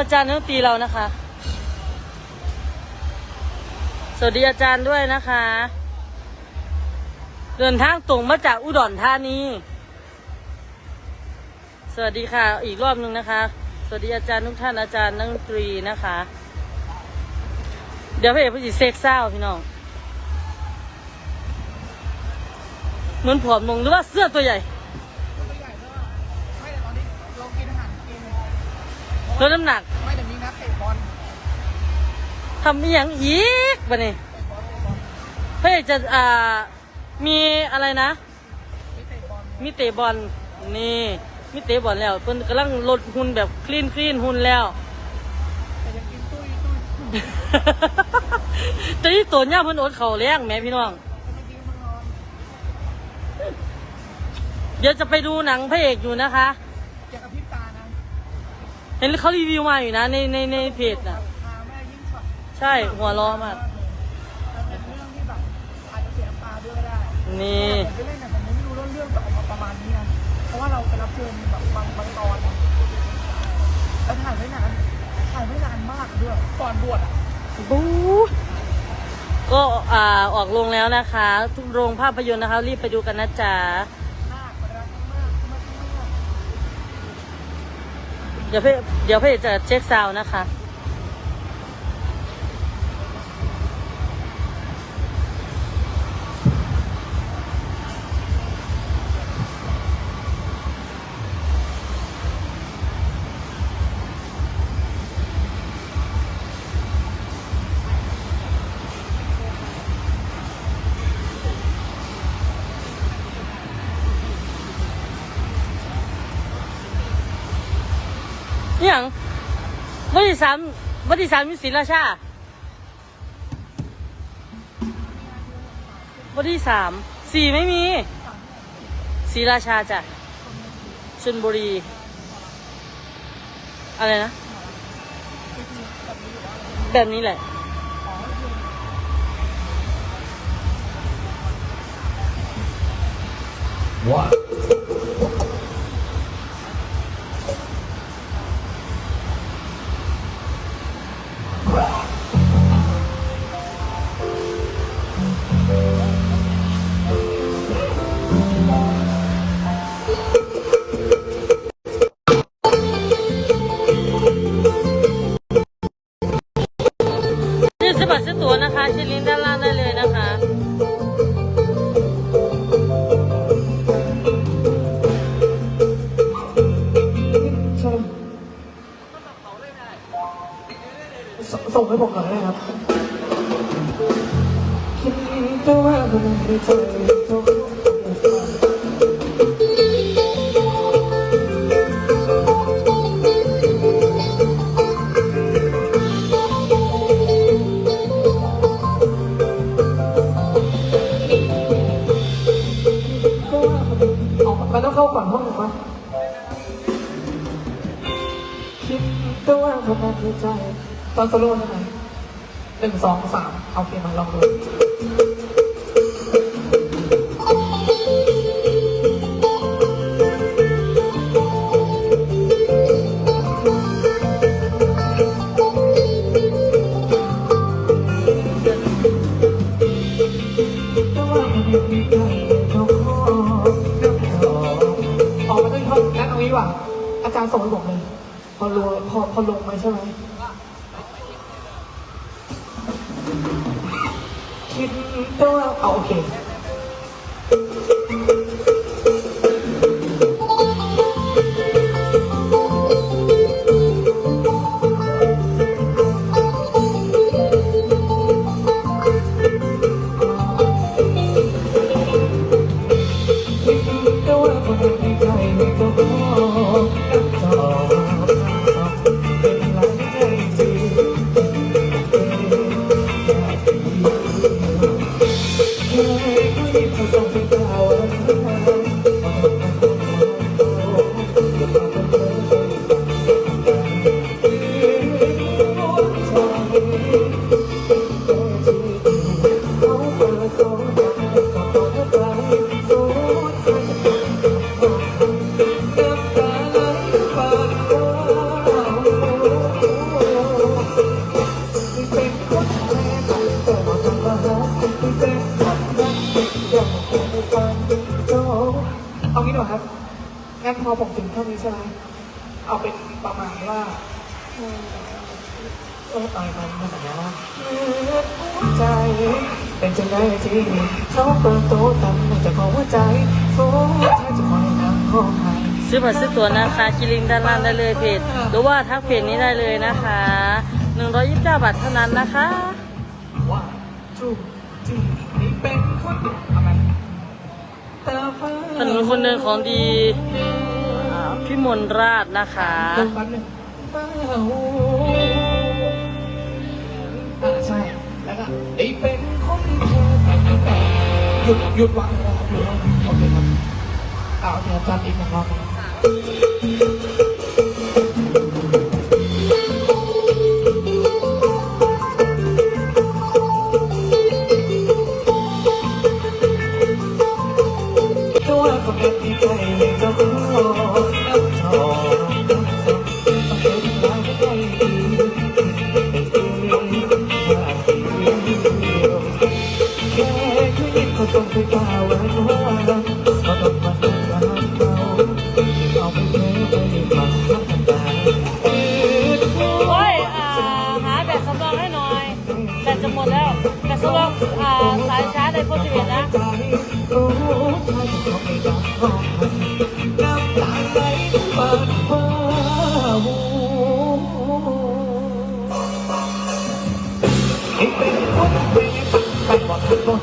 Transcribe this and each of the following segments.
อาจารย์นักดนตรีเรานะคะ สวัสดีอาจารย์ด้วยนะคะ เดินทางตรงมาจากอุดรธานี สวัสดีค่ะ อีกรอบหนึ่งนะคะ สวัสดีอาจารย์ทุกท่านอาจารย์นักดนตรีนะคะ เดี๋ยวพี่เอกพี่สิเซ็กเศร้าพี่น้อง เหมือนผอมลงหรือว่าเสื้อตัวใหญ่ ลดน้ำหนักไม่แต่มีนัดเตะบอลทำอหย่างอีกปะนี่เตะบอลเตะบอลเพื่อจะอ่ามีอะไรนะ มีเตะบอลมีเตะบอลนี่มีเตะบอลแล้วเพิ่นกำลังลดหุ่นแบบคลีนคลีนหุ่นแล้ว แต่ยังกินตุ้ยตุ้ยแต่ที่ตัวเนี่ยเพิ่นอดเข่าวแรงแหม่พี่น้องเมื่อกี้มันนอน เดี๋ยวจะไปดูหนังพระเอกอยู่นะคะ เห็นเขารีวิวมาอยู่นะในในในเพจน่ะ พาแม่ยิ่งช็อตใช่หัวล้อมาก มันเป็นเรื่องที่แบบอาจจะเสียน้ำตาด้วยก็ได้นี่ผมไปเล่นเนี่ยผมไม่รู้ว่าเรื่องจะออกมาประมาณนี้นะเพราะว่าเราไปรับเชิญแบบบางบางตอนนะแล้วถ่ายไม่นานถ่ายไม่นานมากด้วยก่อนบวชอะบู๊ก็อ่าออกลงแล้วนะคะ ทุกโรงภาพยนตร์นะคะ รีบไปดูกันนะจ๊ะ เดี๋ยวพี่เดี๋ยวพี่จะเช็คซาวน์นะคะ ที่สามวันที่สามมีศิลราชาวันที่สามสี่ไม่มีศรีราชาจ้ะชลบุรี อะไรนะ แบบนี้แหละ What? นี่ มันไม่ใจตัวมันต้องเข้าก่อนห้องหนึ่งปะคิดตัวว่ามันไม่ใจตอนโซโล่ใช่ไหมหนึ่งสองสามเอาเพลงมาลองดู งั้นพอผมถึงเท่านี้ใช่ไหมเอาเป็นประมาณว่าเออตายกันนะนะใจ เป็นจังไงที่เขาเปิดโตตั้งแต่ขอหัวใจโซ่ถ้าจะคอยนั่งห้องไห้ซื้อบัตรซื้อตั๋วนะคะกิลิงด้านล่างได้เลยเพจหรือว่าทักเพจนี้ได้เลยนะคะ 129 บาทเท่านั้นนะคะ ว่าจูจีนี่เป็นคนอะไรตาฟ้า ถนนคนเดินของดีพี่มนราชนะคะลงแป๊บนึงฟ้าหูอ่าใช่แล้วก็ไอ้เป็นคนหยุดหยุดวางรับหยุดวางโอเคครับเอาโอเคครับจำอีกหนึ่งรอบ 我。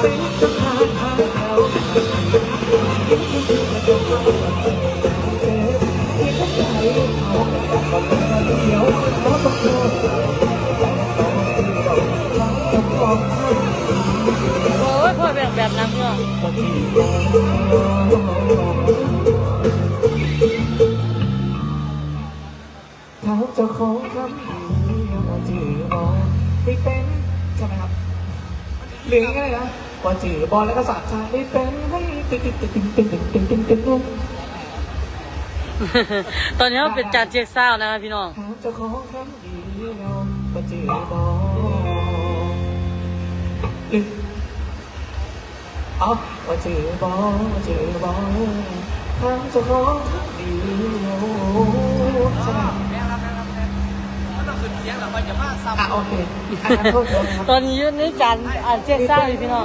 โอ้ยพ่แบบแบบนั้นเาะถาจะขอคำนี้วาจือบอกที่เป็นใช่ไหมครับหรือไงนะ ว่าจือบอลแล้วก็สาดชาที่เป็นให้ตึ๊ดตึ๊ดตึ๊ดตึ๊ดตึ๊ดตึ๊ดตึ๊ดตึ๊ดตึ๊ดตอนนี้เราเป็นจานเจ๊กเศร้านะคะพี่น้องหากจะขอคำเดียวว่าจือบอลหรืออ๋อว่าจือบอลว่าจือบอลหากจะขอคำเดียวใช่ไหมอะโอเคตอนนี้ยืนในจานอ่านเจ๊กเศร้าอยู่พี่น้อง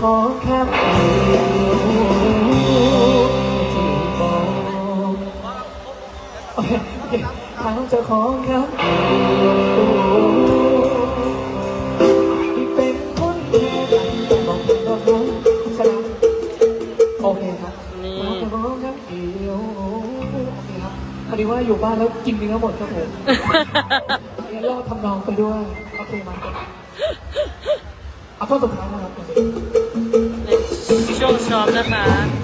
ของคำเดียวจีบอโอเคโอเคถามเจ้าของคำเดียวที่เป็นคนแค่แต่บอกก็รู้ใช่ไหมโอเคครับนี่ถามเจ้าของคำเดียวโอเคครับพอดีว่าอยู่บ้านแล้วกินเนื้อหมดครับผมงั้นเราทำนองไปด้วยโอเคมาเอาท่อนสุดท้ายนะครับในะคะ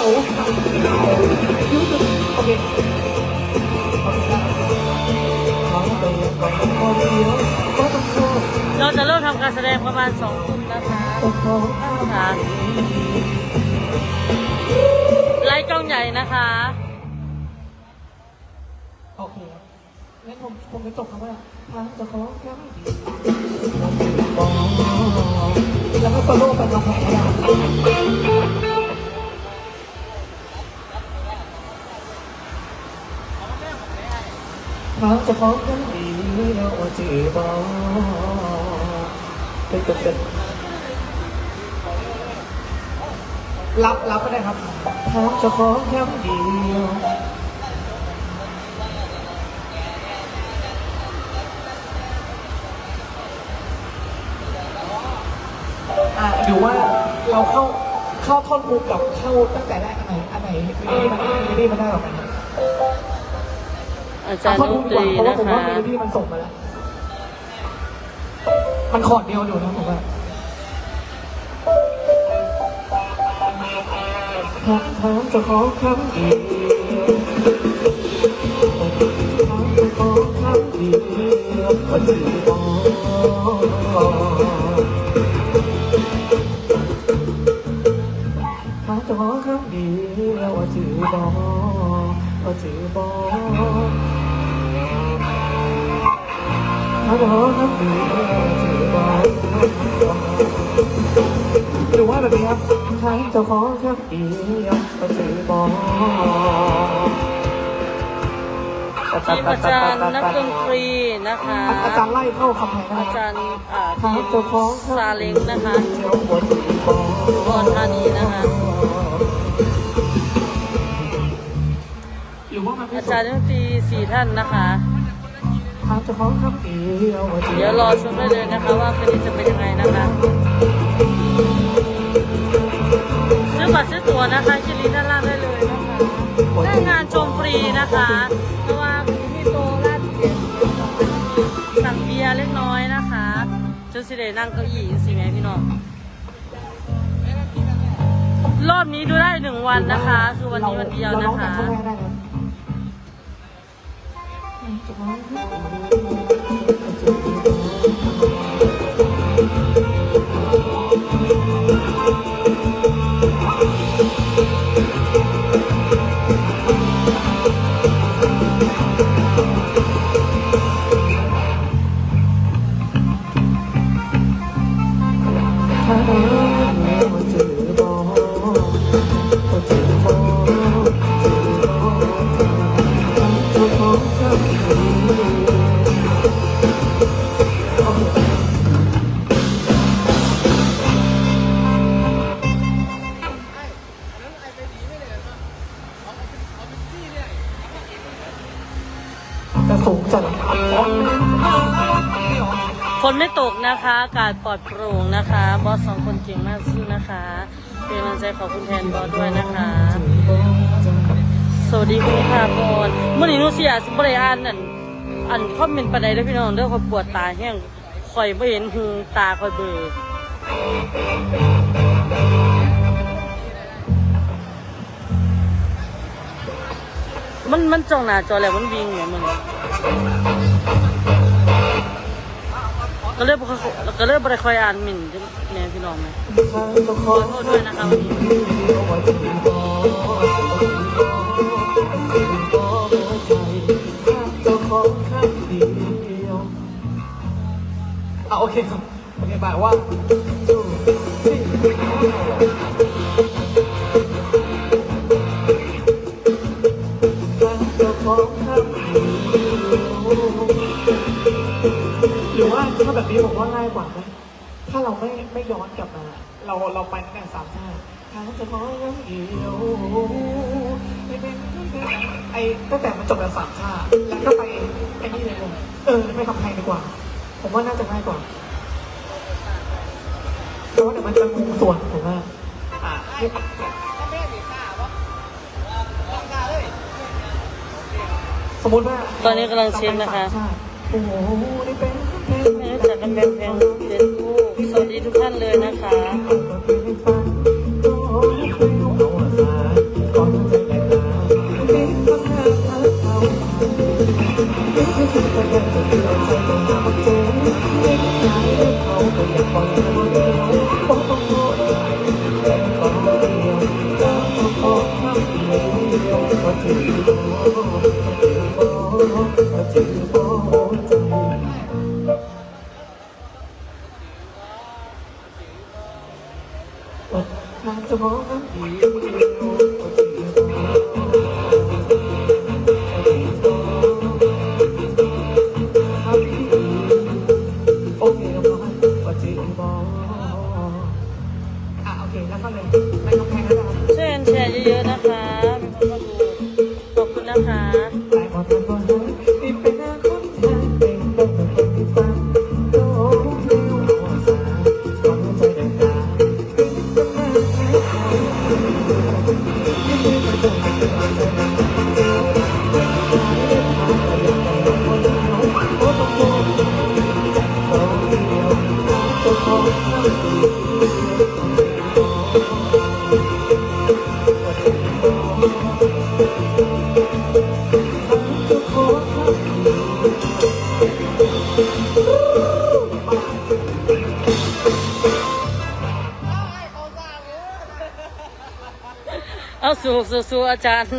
ทษเราจะเริ่มทำการแสดงประมาณสองทุ่มนะคะต้องโทษค่ะไลฟ์กล้องใหญ่นะคะ โอเคงั้นผมผมจะจบคำว่าทางจะขอแค่ไม่ดีแล้วก็โซโล่ไปกำแพง ได้ทางจะขอแค่ดีแล้วจีบอเป็นเป็นเป็นรับรับก็ได้ครับทางจะขอแค่เดียวอะดูว่าเราเข้าเข้าท่อนฮุกกับเข้าตั้งแต่แรกอันไหนอันไหนไม่ได้มันไม่ได้มันได้หรอกนะ อาจารย์ท่อนดฮุนกตดีกรีว่าเพราะว่าผมนะคะว่าเมโลดี้มันส่งมาแล้ว มันคอร์ดเดียวอยู่นะผมว่าถามถามจะขอคำเดียวถามจะขอคำเดียวว่าจะบอกถามจะขอคำเดียวว่าจะบอกว่าจะบอ หลครับหรือว่าแบบนี้ครับใครจะขอครับเดียวก็จะบอกทีมอาจารย์นักดนตรีนะคะ อาจารย์ไล่เข้าคำแพงนะอาจารย์อ่าครทีมจะขอครับซาเล้งนะคะก็จะบอกอุบลธานีนะคะอาจารย์นักดนตรีสี่ท่านนะคะ เดี๋ยวรอชมได้เลยนะคะว่าคืนนี้จะเป็นยังไงนะคะซื้อบัตรซื้อตั๋วนะคะที่ลิงก์ด้านล่างได้เลยนะคะได้งานชมฟรีนะคะเพราะว่ามีโตลาดเจ็ดสั่งเบียร์เล็กน้อยนะคะจนสิเดนั่งเก้าอี้สิแม่พี่น้องรอบนี้ดูได้หนึ่งวันนะคะ คือวันนี้วันเดียวนะคะ ของ อากาศปลอดโปร่งนะคะ บอสสองคนเก่งมากสู้นะคะ เป็นกำลังใจขอบคุณแทนบอสด้วยนะคะ สวัสดีคุณพาพรเมื่อนี้นูเสียสิบริอานนั่นอันคอมเมนต์ปานใดเด้อพี่น้องเด้อคอยปวดตาแห้งคอยไม่เห็นหูตาคอยเบลอมันมันจ้องหน้าจอแล้วมันวิ่งเหมือนมัน ก็เลยบ่ค่อยก็เลยบริคอยอ่านหมิ่นแม่พี่น้องไหมขอโทษด้วยนะคะวันนี้อะโอเคครับโอเคบายว่าสู้สี่หรือว่าาแบบนี้ผมว่าง่ายกว่าไหมถ้าเราไม่ไม่ย้อนกลับมา เราเราไปตั้งแต่สามชาติทางจะมองยังเดียวไม่เป็นไอ้ตั้งแต่มันจบแล้วสามชาติแล้วก็ไปไอ้นี่เลยเลยเออไม่ทำไทยดีกว่า ผมว่าน่าจะง่ายกว่าเพราะว่าเดี๋ยวมันจะงงส่วนผมว่าอ่าสมมติว่าตอนนี้กำลังเช็คนะคะโอ้โหนี่เป็น เพลงไม่รู้จักกันเป็นเพลงเฟซบุ๊กสวัสดีทุกท่านเลยนะคะ เคแล้วก็เลยในกำแพงแล้วกันช่วยกันแชร์เยอะๆนะคะ สูสู่สู่อาจารย์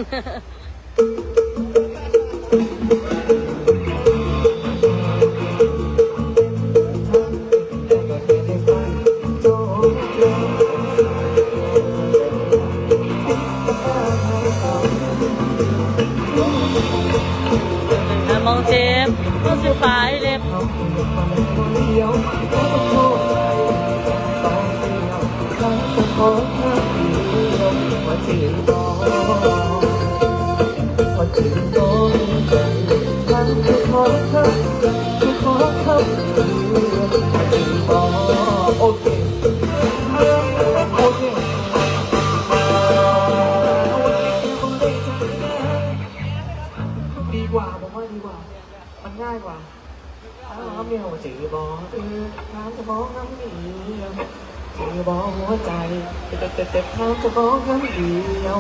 เจ็บเจ็บเจ็บน้ำจะบองน้ำเดียว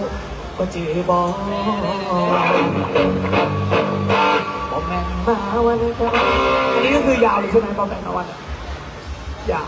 ก็จะบอกบอกแม่มาวันนี้ก็อันนี้ก็คือยาวเลยใช่ไหมบอกแม่มาวันยาว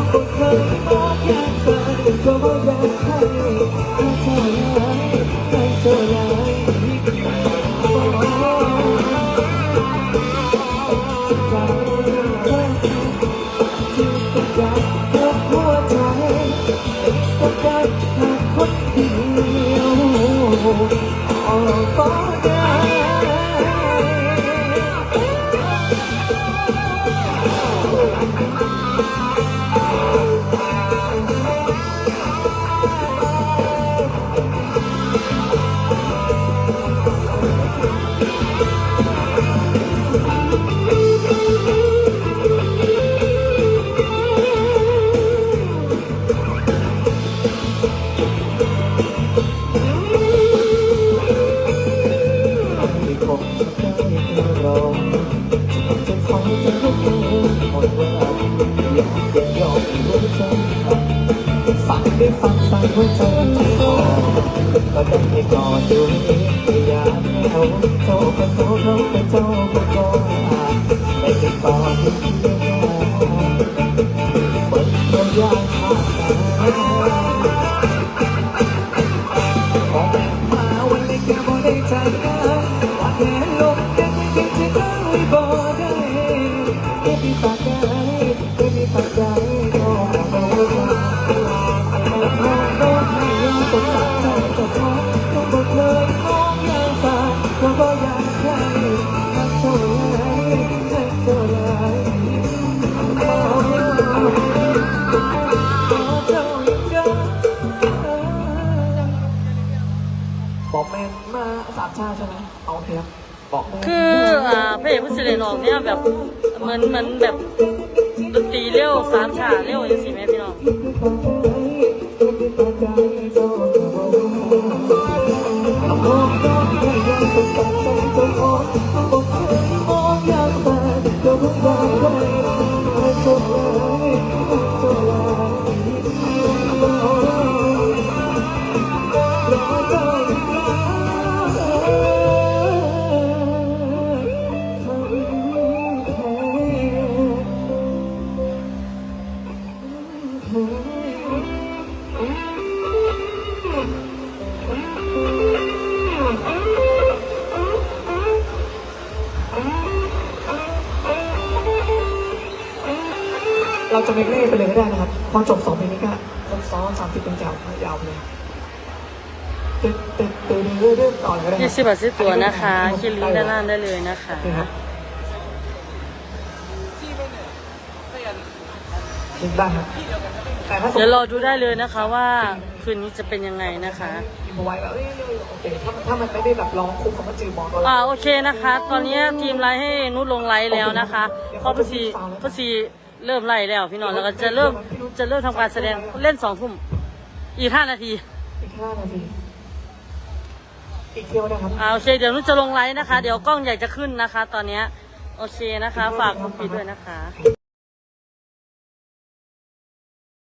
Oh, oh, oh, oh, ค่ มือนเหมือนแบบดนตรีเร็วสามฉาเร็วอย่างสิแม่พี่น้องเนแถวยาวเลยตึ๊ดตึ๊ดตึ๊ดตึ๊ดตึ๊ดต่อเลยก็ได้ยี่สิบบาทซื้อตั๋วนะคะคิดลิงก์ด้านล่างได้เลยนะคะโอเคครับลิงก์ได้ครับแต่ถ้าสมมเดี๋ยวติรอดูได้เลยนะคะว่าคืนนี้จะเป็นยังไงนะคะพิมพ์เอาไว้แบบเอ้ยโอเคถ้าถ้ามันไม่ได้แบบร้องคุกคำว่าจือบอลตัวอ่าโอเคนะคะ ตอนนี้ทีมไลฟ์ให้นุชลงไลฟ์แล้วนะคะเพราะพี่ซีพี่ซีเริ่มไลฟ์แล้วพี่น้องแล้วก็จะเริ่มจะเริ่มทำการแสดงเล่นสองทุ่ม อีกห้านาที อีกห้านาที อีกเที่ยวนะครับ อ่าโอเค เดี๋ยวนุชจะลงไลฟ์นะคะ เดี๋ยวกล้องใหญ่จะขึ้นนะคะ ตอนเนี้ยโอเคนะคะ ฝากคุณปีด้วยนะคะ